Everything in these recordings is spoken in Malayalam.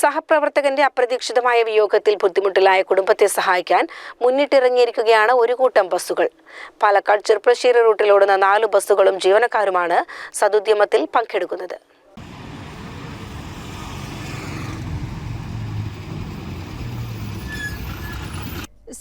സഹപ്രവർത്തകന്റെ അപ്രതീക്ഷിതമായ വിയോഗത്തിൽ ബുദ്ധിമുട്ടിലായ കുടുംബത്തെ സഹായിക്കാൻ മുന്നിട്ടിറങ്ങിയിരിക്കുകയാണ് ഒരു കൂട്ടം ബസ്സുകൾ. പാലക്കാട് ചെറുപ്പശ്ശേരി റൂട്ടിലോടുന്ന നാല് ബസ്സുകളും ജീവനക്കാരുമാണ് സതുദ്യമത്തിൽ പങ്കെടുക്കുന്നത്.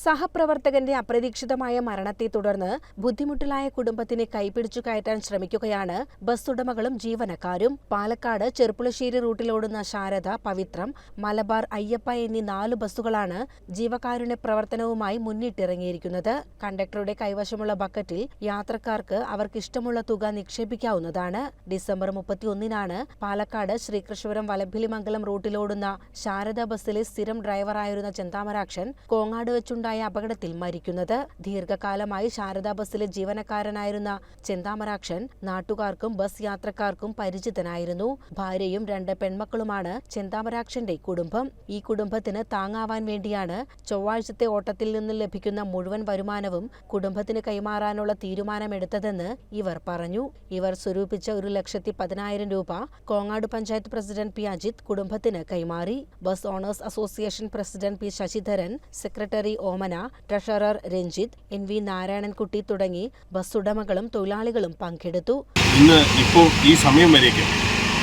സഹപ്രവർത്തകന്റെ അപ്രതീക്ഷിതമായ മരണത്തെ തുടർന്ന് ബുദ്ധിമുട്ടിലായ കുടുംബത്തിനെ കൈപിടിച്ചു കയറ്റാൻ ശ്രമിക്കുകയാണ് ബസ് ഉടമകളും ജീവനക്കാരും. പാലക്കാട് ചെറുപ്പുളശ്ശേരി റൂട്ടിലോടുന്ന ശാരദ പവിത്രം മലബാർ അയ്യപ്പ എന്നീ നാല് ബസ്സുകളാണ് ജീവകാരുണ്യ പ്രവർത്തനവുമായി മുന്നിട്ടിറങ്ങിയിരിക്കുന്നത്. കണ്ടക്ടറുടെ കൈവശമുള്ള ബക്കറ്റിൽ യാത്രക്കാർക്ക് അവർക്കിഷ്ടമുള്ള തുക നിക്ഷേപിക്കാവുന്നതാണ്. ഡിസംബർ മുപ്പത്തിയൊന്നിനാണ് പാലക്കാട് ശ്രീകൃഷ്ണപുരം വലഭിലിമംഗലം റൂട്ടിലോടുന്ന ശാരദ ബസ്സിലെ സ്ഥിരം ഡ്രൈവറായിരുന്ന ചെന്താമരാക്ഷൻ കോങ്ങാട് വെച്ചുണ്ടായ അപകടത്തിൽ മരിക്കുന്നത്. ദീർഘകാലമായി ശാരദാ ബസ്സിലെ ജീവനക്കാരനായിരുന്ന ചെന്താമരാക്ഷൻ നാട്ടുകാർക്കും ബസ് യാത്രക്കാർക്കും പരിചിതനായിരുന്നു. ഭാര്യയും രണ്ട് പെൺമക്കളുമാണ് ചെന്താമരാക്ഷന്റെ കുടുംബം. ഈ കുടുംബത്തിന് താങ്ങാവാൻ വേണ്ടിയാണ് ചൊവ്വാഴ്ചത്തെ ഓട്ടത്തിൽ നിന്ന് ലഭിക്കുന്ന മുഴുവൻ വരുമാനവും കുടുംബത്തിന് കൈമാറാനുള്ള തീരുമാനമെടുത്തതെന്ന് ഇവർ പറഞ്ഞു. ഇവർ സ്വരൂപിച്ച ഒരു ലക്ഷത്തി പതിനായിരം രൂപ കോങ്ങാട് പഞ്ചായത്ത് പ്രസിഡന്റ് പി അജിത് കുടുംബത്തിന് കൈമാറി. Bus owners association president P Sasidharan secretary Omana treasurer Ranjith N V Narayanankutty തുടങ്ങി ബസ് ഉടമകളും തൊഴിലാളികളും പങ്കെടുത്തു. ഇന്ന് ഇപ്പോൾ ഈ സമയം വരേക്കും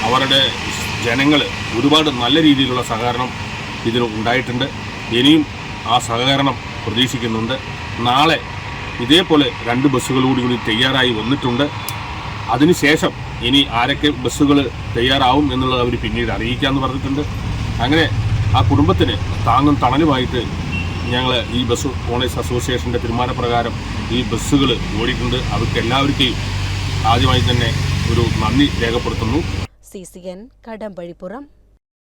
അവരുടെ ജനങ്ങൾ ഒരുപാട് നല്ല രീതിയിലുള്ള സഹകരണം ഇതിൽ ഉണ്ടായിട്ടുണ്ട്. ഇനിയും ആ സഹകരണം പ്രതീക്ഷിക്കുന്നുണ്ട്. നാളെ ഇതേപോലെ രണ്ട് ബസ്സുകൾ കൂടി കൂടി തയ്യാറായി വന്നിട്ടുണ്ട്. അതിനുശേഷം ഇനി ആരൊക്കെ ബസ്സുകൾ തയ്യാറാവും എന്നുള്ളത് അവർ പിന്നീട് അറിയിക്കാമെന്ന് പറഞ്ഞിട്ടുണ്ട്. അങ്ങനെ ആ കുടുംബത്തിന് താങ്ങും തണലുമായിട്ട് ഞങ്ങൾ ഈ ബസ് ഓണേഴ്സ് അസോസിയേഷന്റെ തീരുമാനപ്രകാരം ഈ ബസ്സുകൾ ഓടിയിട്ടുണ്ട്. അവർക്ക് എല്ലാവർക്കും ആദ്യമായി തന്നെ ഒരു നന്ദി രേഖപ്പെടുത്തുന്നു. C C N Kadampazhipuram.